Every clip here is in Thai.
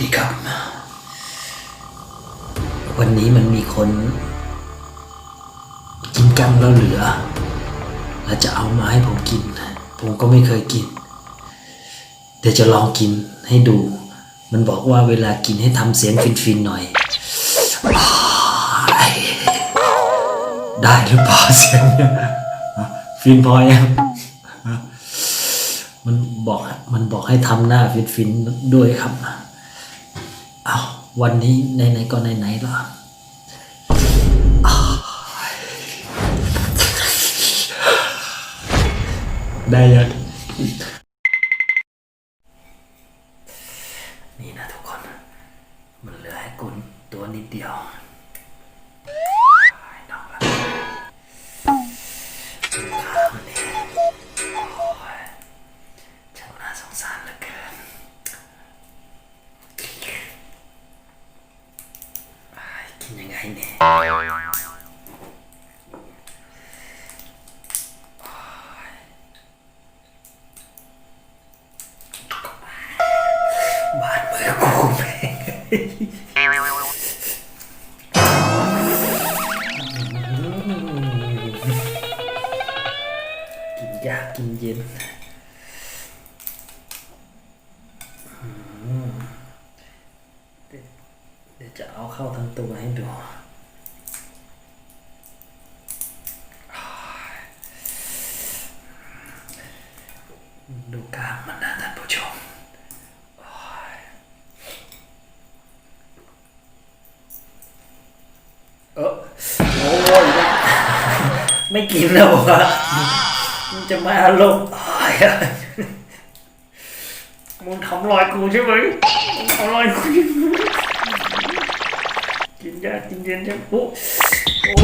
ดีครับ วันนี้มันมีคนกินกั้งแล้วเหลือ แล้วจะเอามาให้ผมกิน ผมก็ไม่เคยกิน เดี๋ยวจะลองกินให้ดู มันบอกว่าเวลากินให้ทำเสียงฟินๆหน่อย ได้หรือเปล่าเสียงเนี่ยฟินพอยังมันบอกมันบอกให้ทำหน้าฟินๆด้วยครับ วันนี้ไหนๆก็ไหนๆละได้ยัง กินไงเมือกูแม่งกินยากกินเย็นอืม จะเอาเข้าทั้งตัวให้ดูดูกล้ามมันนะท่านผู้ชมโอ้ยเออโอ้ยไม่กินแล้ววะมึงจะมาอารมณ์มึงทำรอยกูใช่ไหมทำรอยกูใช่ไหม กินยากินเย็นใช่ไหมปุ๊โอ้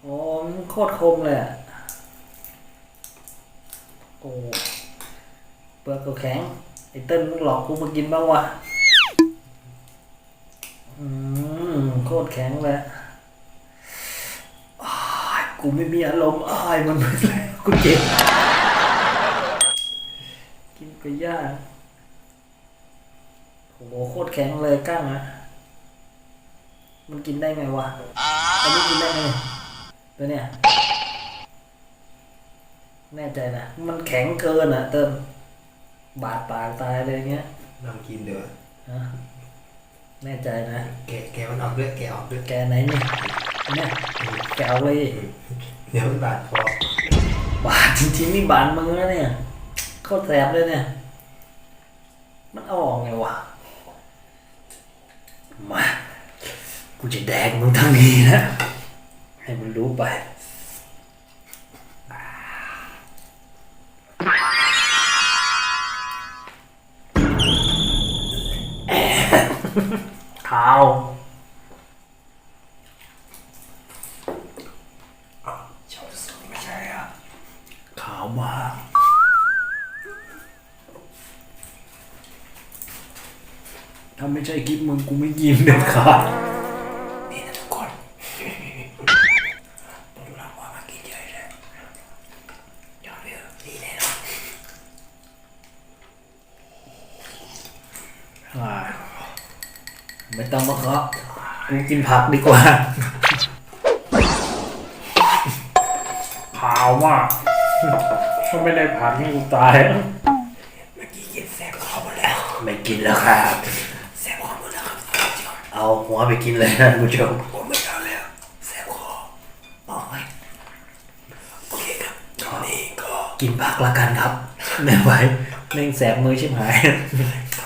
โอ้มันโคตรคมเลยอะโอ้เปลือกก็แข็งไอ้เติ้ลมึงหลอกกูมากินบ้างวะอืมโคตรแข็งเลยอ้ายกูไม่มีอารมณ์อ้ายมันไม่เลยกูเจ็บ กินก็ยากโอ้โหโคตรแข็งเลยกล้างอะมันกินได้ไงวะอันนี้กินได้ไงตัวเนี้ยแน่ใจนะ มันแข็งเกินอะ เติม บาดปากตายเลยเงี้ยลองกินเดี๋ยวฮะแน่ใจนะ แกะแกะมันออกด้วยแกะออกด้วยแกไหนนี่เนี่ยแกเอาเลย เดี๋ยวมันบาดคอบาดจริงๆนี่บานมือแล้วเนี่ย เข้าแสบเลยเนี่ย มันออกไงวะ มา กูจะแดกมึงทั้งนี้นะ ให้มันรู้ไปขาวชอบสุดไม่ใช่อะขาวมาก ถ้าไม่ใช่คลิปมึงกูไม่กินเด็ดขาดนี่นะทุกคนดูหลังว่ามากินเยอะเลยยอดวิวดีแน่นอนอ่าไม่ต้องมาเคาะกูกินผักดีกว่าขาวมากถ้าไม่ได้ผักนี่กูตาย เมื่อกี้กินแซ่บคอหมดแล้ว ไม่กินแล้วครับแซ่บคอหมดแล้วครับจริง เอาหัวไปกินเลยนะคุณผู้ชมผมไม่เอาแล้วแซ่บคอโอ้ยโอเคครับตอนนี้ก็กินผักละกันครับไม่ไหวแม่งแสบมือชิบหายก